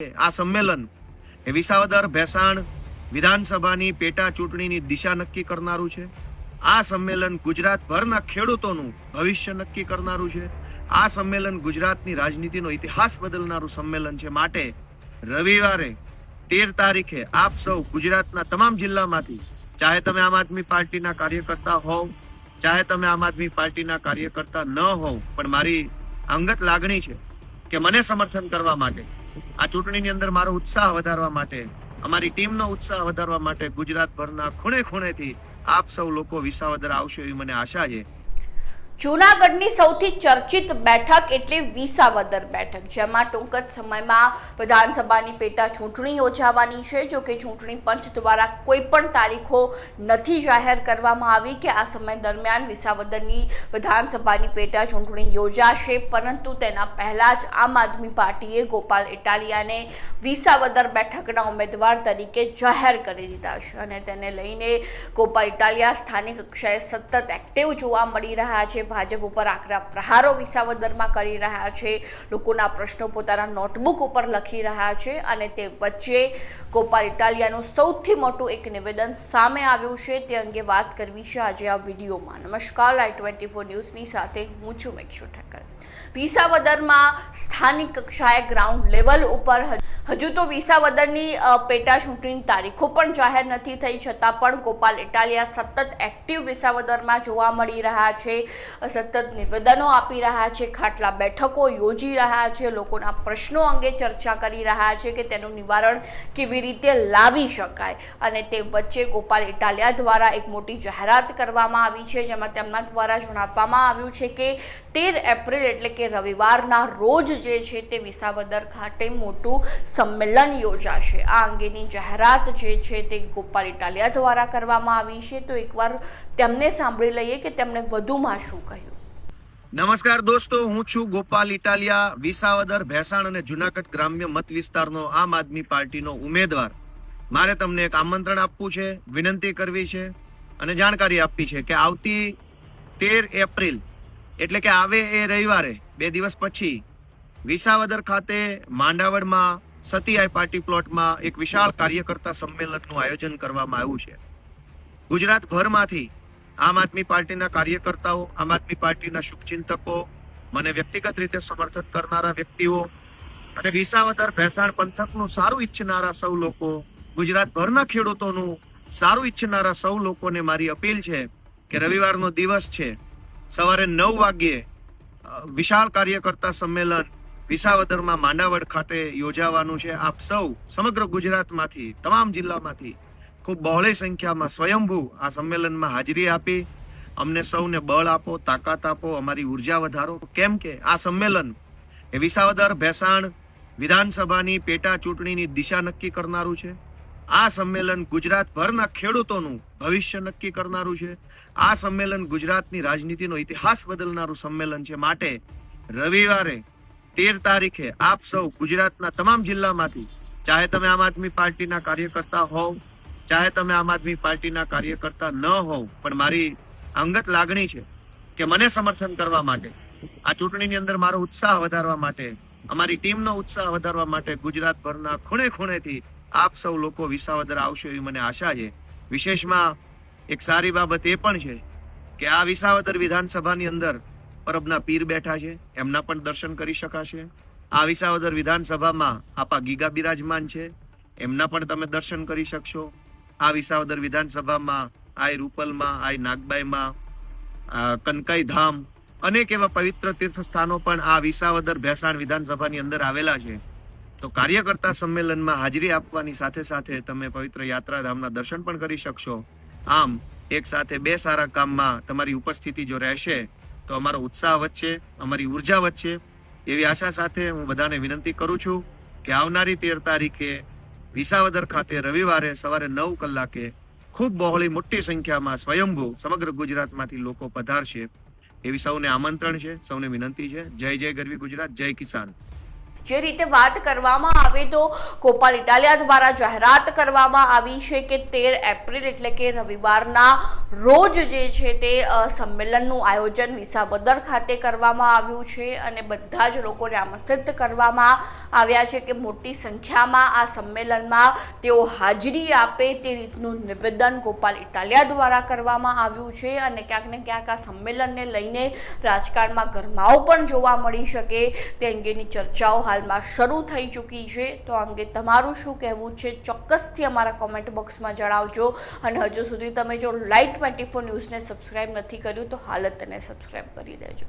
આ સંમેલન. એ વિસાવદર ભેસાણ વિધાનસભાની પેટા ચૂંટણીની દિશા નક્કી કરનારું છે. આ સંમેલન ગુજરાતભરના ખેડૂતોનું ભવિષ્ય નક્કી કરનારું છે. આ સંમેલન ગુજરાતની રાજનીતિનો ઇતિહાસ બદલનારું સંમેલન છે માટે રવિવારે તેર તારીખે આપ સૌ ગુજરાતના તમામ જિલ્લામાંથી, ચાહે તમે આમ આદમી પાર્ટીના કાર્યકર્તા હોવ, ચાહે તમે આમ આદમી પાર્ટીના કાર્યકર્તા ન હોવ, પણ મારી અંગત લાગણી છે કે મને સમર્થન કરવા માટે આ ચૂંટણીની અંદર મારો ઉત્સાહ વધારવા માટે, અમારી ટીમનો ઉત્સાહ વધારવા માટે ગુજરાતભરના ખૂણે ખૂણેથી આપ સૌ લોકો વિસાવદર આવશો એવી મને આશા છે. જૂનાગઢની સૌથી ચર્ચિત બેઠક એટલે વિસાવદર બેઠક, જેમાં ટૂંક જ સમયમાં વિધાનસભાની પેટા ચૂંટણી યોજાવાની છે. જો કે ચૂંટણી પંચ દ્વારા કોઈ પણ તારીખો નથી જાહેર કરવામાં આવી કે આ સમય દરમિયાન વિસાવદરની વિધાનસભાની પેટા ચૂંટણી યોજાશે. પરંતુ તેના પહેલાં જ આમ આદમી પાર્ટીએ ગોપાલ ઇટાલિયાને વિસાવદર બેઠકના ઉમેદવાર તરીકે જાહેર કરી દીધા છે અને તેને લઈને ગોપાલ ઇટાલિયા સ્થાનિક કક્ષાએ સતત એક્ટિવ જોવા મળી રહ્યા છે. ભાજપ ઉપર આકરા પ્રહારો વિસાવદરમાં કરી રહ્યા છે. લોકોના પ્રશ્નો પોતાના નોટબુક ઉપર લખી રહ્યા છે અને તે વચ્ચે ગોપાલ ઇટાલિયાનું સૌથી મોટું એક નિવેદન સામે આવ્યું છે. તે અંગે વાત કરવી છે આજે આ વિડીયોમાં. નમસ્કાર લાઈ ટ્વેન્ટી ફોર ન્યૂઝની સાથે હું છું મેક્ષુ ઠક્કર. વિસાવદરમાં સ્થાનિક કક્ષાએ ગ્રાઉન્ડ લેવલ ઉપર હજુ તો વિસાવદરની પેટા ચૂંટણીની તારીખો પણ જાહેર નથી થઈ છતાં પણ ગોપાલ ઇટાલિયા સતત એક્ટિવ વિસાવદરમાં જોવા મળી રહ્યા છે. સતત નિવેદનો આપી રહ્યા છે, ખાટલા બેઠકો યોજી રહ્યા છે, લોકોના પ્રશ્નો અંગે ચર્ચા કરી રહ્યા છે કે તેનું નિવારણ કેવી રીતે લાવી શકાય. અને તે વચ્ચે ગોપાલ ઇટાલિયા દ્વારા એક મોટી જાહેરાત કરવામાં આવી છે, જેમાં તેમના દ્વારા જણાવવામાં આવ્યું છે કે તેર એપ્રિલ એટલે કે રવિવારના રોજ જે છે તે વિસાવદર ખાતે મોટું સંમેલન યોજાશે. આ અંગેની જાહેરાત જે છે તે ગોપાલ ઇટાલિયા દ્વારા કરવામાં આવી છે. તો એકવાર તેમને સાંભળી લઈએ કે તેમણે વધુમાં શું નમસ્કાર દોસ્તો, હું છું ગોપાલ ઇટાલિયા, વિસાવદર, ભેસાણ અને જુનાગઢ ગ્રામ્ય મત વિસ્તારનો આમ આદમી પાર્ટીનો ઉમેદવાર. મારે તમને એક આમંત્રણ આપવું છે, વિનંતી કરવી છે અને જાણકારી આપવી છે કે આવતી તેર એપ્રિલ, એટલે કે આવે એ રવિવારે, બે દિવસ પછી, વિસાવદર ખાતે માંડાવડમાં સતીઆઈ પાર્ટી પ્લોટમાં એક વિશાળ કાર્યકર્તા સંમેલનનું આયોજન કરવામાં આવ્યું છે. ગુજરાતભરમાંથી આમ આદમી પાર્ટીના કાર્યકર્તાઓ, આમ આદમી પાર્ટીના શુભચિંતકો, મને વ્યક્તિગત રીતે સમર્થન કરનારા વ્યક્તિઓ અને વિસાવદર ભેસાણ પંથકનું સારું ઈચ્છનારા સૌ લોકો, ગુજરાતભરના ખેડૂતોનું સારું ઈચ્છનારા સૌ લોકોને મારી અપીલ છે કે રવિવારનો દિવસ છે. સવારે નવ વાગ્યે વિશાળ કાર્યકર્તા સંમેલન વિસાવદરમાં માંડાવડ ખાતે યોજાવાનું છે. આપ સૌ સમગ્ર ગુજરાતમાંથી, તમામ જિલ્લામાંથી ખૂબ બહોળી સંખ્યામાં સ્વયંભૂ આ સંમેલનમાં હાજરી આપી, અમને સૌને બળ આપો, તાકાત આપો, અમારી ઊર્જા વધારો. કેમ કે આ સંમેલન એ વિસાવદર ભેસાણ વિધાનસભાની પેટા ચૂંટણીની દિશા નક્કી કરનારું છે. આ સંમેલન ગુજરાતભરના ખેડૂતોનું ભવિષ્ય નક્કી કરનારું છે. આ સંમેલન ગુજરાતની રાજનીતિનો ઇતિહાસ બદલનારું સંમેલન છે. માટે રવિવારે તેર તારીખે આપ સૌ ગુજરાતના તમામ જિલ્લામાંથી, ચાહે તમે આમ આદમી પાર્ટીના કાર્યકર્તા હોવ ચાહે તમે આમ આદમી પાર્ટીના કાર્યકર્તા ન હોવ, પણ મારી અંગત લાગણી છે કે મને સમર્થન કરવા માટે, આ ચૂંટણીની અંદર મારો ઉત્સાહ વધારવા માટે, અમારી ટીમનો ઉત્સાહ વધારવા માટે ગુજરાતભરના ખૂણે ખૂણેથી આપ સૌ લોકો વિસાવદર આવશો એવી મને આશા છે. વિશેષમાં એક સારી બાબત એ પણ છે કે આ વિસાવદર વિધાનસભાની અંદર પરબના પીર બેઠા છે, એમના પણ દર્શન કરી શકાશે. આ વિસાવદર વિધાનસભામાં આપા ગીગા બિરાજમાન છે, એમના પણ તમે દર્શન કરી શકશો. આ વિસાવદર વિધાનસભામાં આય રૂપલમાં આય નાગબાઈમાં આ કનકાઈ ધામ, અનેક એવા પવિત્ર તીર્થ સ્થાનો પણ આ વિસાવદર ભેસાણ વિધાનસભાની અંદર આવેલા છે. તો કાર્યકર્તા સંમેલનમાં હાજરી આપવાની સાથે સાથે તમે પવિત્ર યાત્રાધામના દર્શન પણ કરી શકશો. આમ, એક સાથે બે સારા કામમાં તમારી ઉપસ્થિતિ જો રહેશે, તો અમારો ઉત્સાહ વચ્ચે અમારી ઊર્જા વચ્ચે એવી આશા સાથે હું બધાને વિનંતી કરું છું કે આવનારી તેર તારીખે વિસાવદર ખાતે રવિવારે સવારે નવ કલાકે ખૂબ બહોળી મોટી સંખ્યામાં સ્વયંભૂ સમગ્ર ગુજરાતમાંથી લોકો પધારશે. એવી સૌને આમંત્રણ છે, સૌને વિનંતી છે. જય જય ગરવી ગુજરાત, જય કિસાન. જે રીતે વાત કરવામાં આવે તો ગોપાલ ઇટાલિયા દ્વારા જાહેરાત કરવામાં આવી છે કે તેર એપ્રિલ એટલે કે રવિવારના રોજ જે છે તે સંમેલનનું આયોજન વિસાવદર ખાતે કરવામાં આવ્યું છે અને બધા જ લોકોને આમંત્રિત કરવામાં આવ્યા છે કે મોટી સંખ્યામાં આ સંમેલનમાં તેઓ હાજરી આપે તે રીતનું નિવેદન ગોપાલ ઇટાલિયા દ્વારા કરવામાં આવ્યું છે અને ક્યાંક ને ક્યાંક આ સંમેલનને લઈને રાજકારણમાં ગરમાવો પણ જોવા મળી શકે તે અંગેની ચર્ચાઓ હાલમાં શરૂ થઈ ચૂકી છે. તો અંગે તમારું શું કહેવું છે? ચોક્કસથી અમારા કોમેન્ટ બોક્સમાં જણાવજો. અને હજુ સુધી તમે જો લાઈટ ટ્વેન્ટી ફોર ન્યૂઝને સબસ્ક્રાઈબ નથી કર્યું તો હાલ તેને સબસ્ક્રાઈબ કરી દેજો.